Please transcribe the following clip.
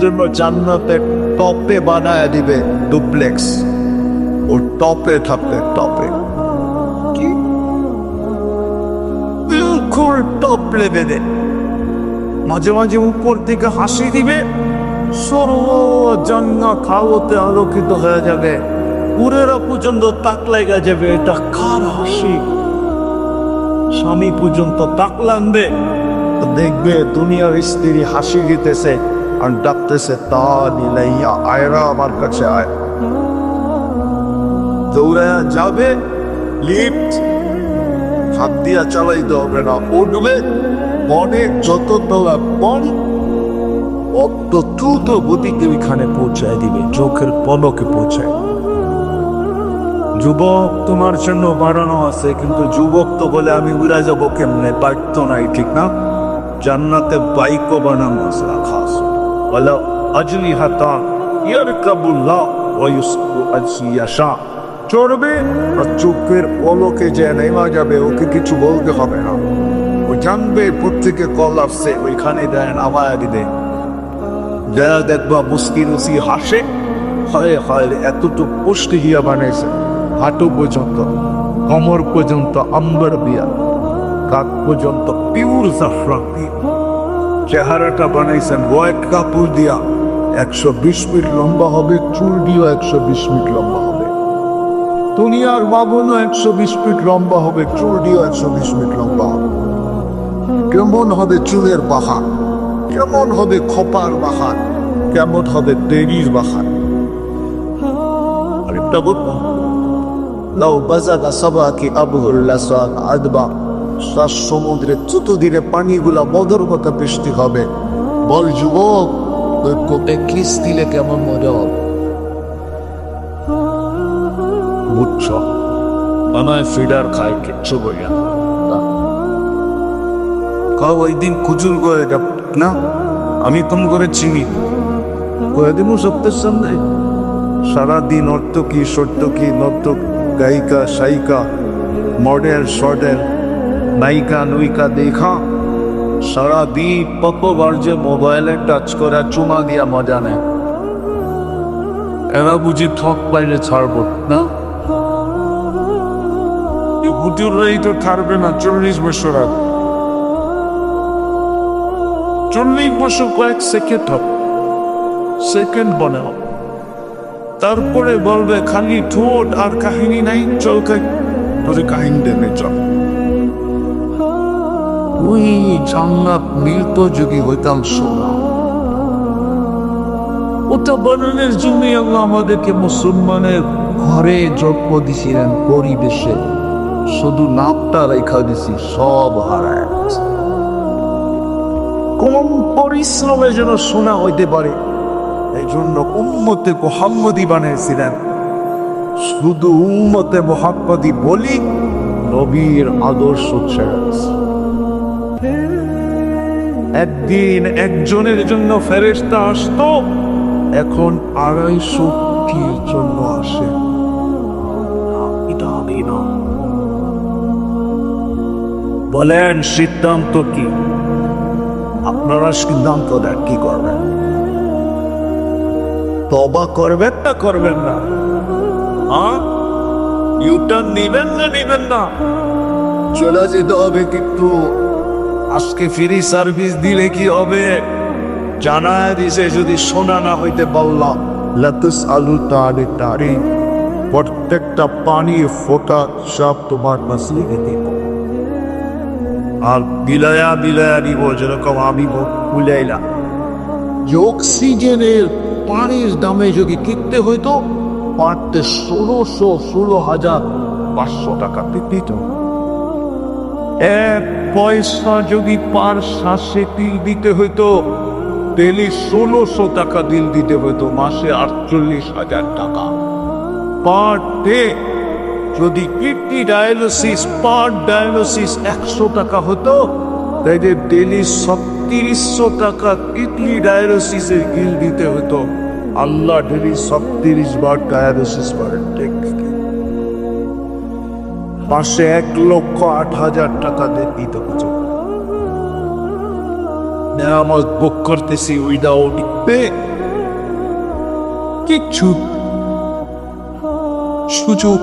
জন্য জান্নাতে টপে বানায় দিবে ডুপ্লেক্স। ও টপে থাকবে টপে। কি? বিলকুল টপ লেভেলে। মাঝে মাঝে উপর থেকে হাসি দিবে। সর্ব জান্নাত আলোকিত হয়ে যাবে। পুরেরা পর্যন্ত তাক লাগা যাবে, এটা কার হাসি? স্বামী পর্যন্ত তাক লাগবে। দেখবে দুনিয়ার স্ত্রী হাসি দিতেছে। আর ডাকতেছে তা নিলাইয়া আয়রা আমার কাছে আয় দৌড়ায়া যাবে লিফট হাত দিয়া চালাইতে হবে না উঠবে মনে যত তোলা মন অত দ্রুত গতিকে ওইখানে পৌঁছায় দিবে চোখের পলকে পৌঁছায় যুবক তোমার জন্য বাড়ানো আছে কিন্তু যুবক তো বলে আমি উড়া যাব কেমনে পারত নাই ঠিক না জান্নাতে বাইকও বানানো আছে খাস বলো আজলি হাতা ইয়ারকাবুল্লাহ ওয়ুসকু আজসিয়াশা চড়বে আর চোখের পলকে যে নেমা যাবে, ওকে কিছু বলতে হবে না। ও জানবে প্রত্যেকে কল আসছে, ওইখানে দেয় নামায়া দিবে যারা দেখবা মুস্কি মুসি হাসে। হয় হয়, এতটুকু পুষ্টি হিয়া বানাইছে হাঁটু পর্যন্ত, কমর পর্যন্ত আম্বার দিয়া কাক পর্যন্ত পিউর জাফরান। দিয়ে চেহারাটা বানাইছেন, হোয়াইট কাপড় দিয়া। একশো বিশ ফিট লম্বা হবে, চুল দিয়েও একশো বিশ ফিট লম্বা হবে। দুনিয়ার বাবনও একশো বিশ ফিট লম্বা হবে, চুল দিয়েও একশো বিশ ফিট লম্বা হবে। কেমন হবে চুলের বাহার? কেমন হবে খপার বাহার? কেমন হবে দেরির বাহার? আরেকটা বলব। লাউ বাজাদা সবাকি আবহুল্লাসান আদবা। শ্বাস সমুদ্রে চতুর্দিনে পানিগুলা মদর মতো বৃষ্টি হবে। বল যুবক ওই কোপে কিস দিলে কেমন মজা হবে? বুঝছ আমায় ফিডার খায় কিচ্ছু বইয়া কাউ ওই দিন খুচুর করে যাব না? আমি তুম করে চিনি। করে দিব সত্যের সামনে সারাদিন নর্তকী সর্তকী নর্তক গায়িকা সায়িকা মডেল শর্টেল নায়িকা নুইকা দেখা সারাদিন কতবার যে মোবাইলে টাচ করে, চুমা দিয়া মজা নেয়। এরা বুঝি ঠক পাইলে ছাড়ব, না? হুজুররাই তো ছাড়বে না, চল্লিশ বছর আগে। চল্লিশ বছর কয়েক সেকেন্ড হবে সেকেন্ড বানাও। তারপরে বলবে, খালি ঠোঁট আর কাহিনী নাই চল তোরে কাহিনী দেবে চল। ওই জান্নাত মিলত যদি হইতাম সোনা। ওটা বানানোর জন্য আল্লাহ আমাদেরকে মুসলমানের ঘরে জন্ম দিছিলেন, পরিবেশে। শুধু নামটা রেখা দিছি, সব হারায় কম পরিশ্রমে যেন শোনা হইতে পারে এই জন্য উম্মতে মোহাম্মদী বানিয়েছিলেন। শুধু উম্মতে মোহাম্মদী বলি নবীর আদর্শ ছেড়ে। একদিন একজনের জন্য ফেরেস্তা আসতো, এখন আড়াইশো টির জন্য আসে। বলেন, সিদ্ধান্ত কি? আপনারা সিদ্ধান্ত দেন, কি করবেন? তবা করবেন না করবেন না? হ্যাঁ? ইউটার্ন নিবেন না নিবেন না? চলে যেতে হবে কিন্তু আজকে ফ্রি সার্ভিস দিলে কি হবে? জানায় দিছে যদি শোনা না হইতে পারলাম লাতুস আলু তারে তারে প্রত্যেকটা পানি ফোটা সব তোমার মাসলিকে দিব। আর বিলায়া বিলায়া দিব যেরকম আমি বুলাইলাম যে অক্সিজেনের পানির দামে যদি কিনতে হইতো পারতে ষোলোশো ষোলো হাজার পাঁচশো টাকা দিত এক পয়সা যদি পার শ্বাসে তিল দিতে হইতো ডেলি ষোলোশো টাকা দিল দিতে হইতো, মাসে আটচল্লিশ হাজার টাকা। পার ডে যদি কিডনি ডায়ালিসিস, পার ডায়ালিসিস একশো টাকা হতো, তাইলে ডেলি ছত্রিশশো টাকা কিডনি ডায়ালিসিসের বিল দিতে হতো আল্লাহ ডেলি ছত্রিশ বার ডায়ালিসিস করেন মাসে এক লক্ষ আট হাজার টাকা দেন দিতে বুক করতেছি উইদাউট পে কিচ্ছু। সুযোগ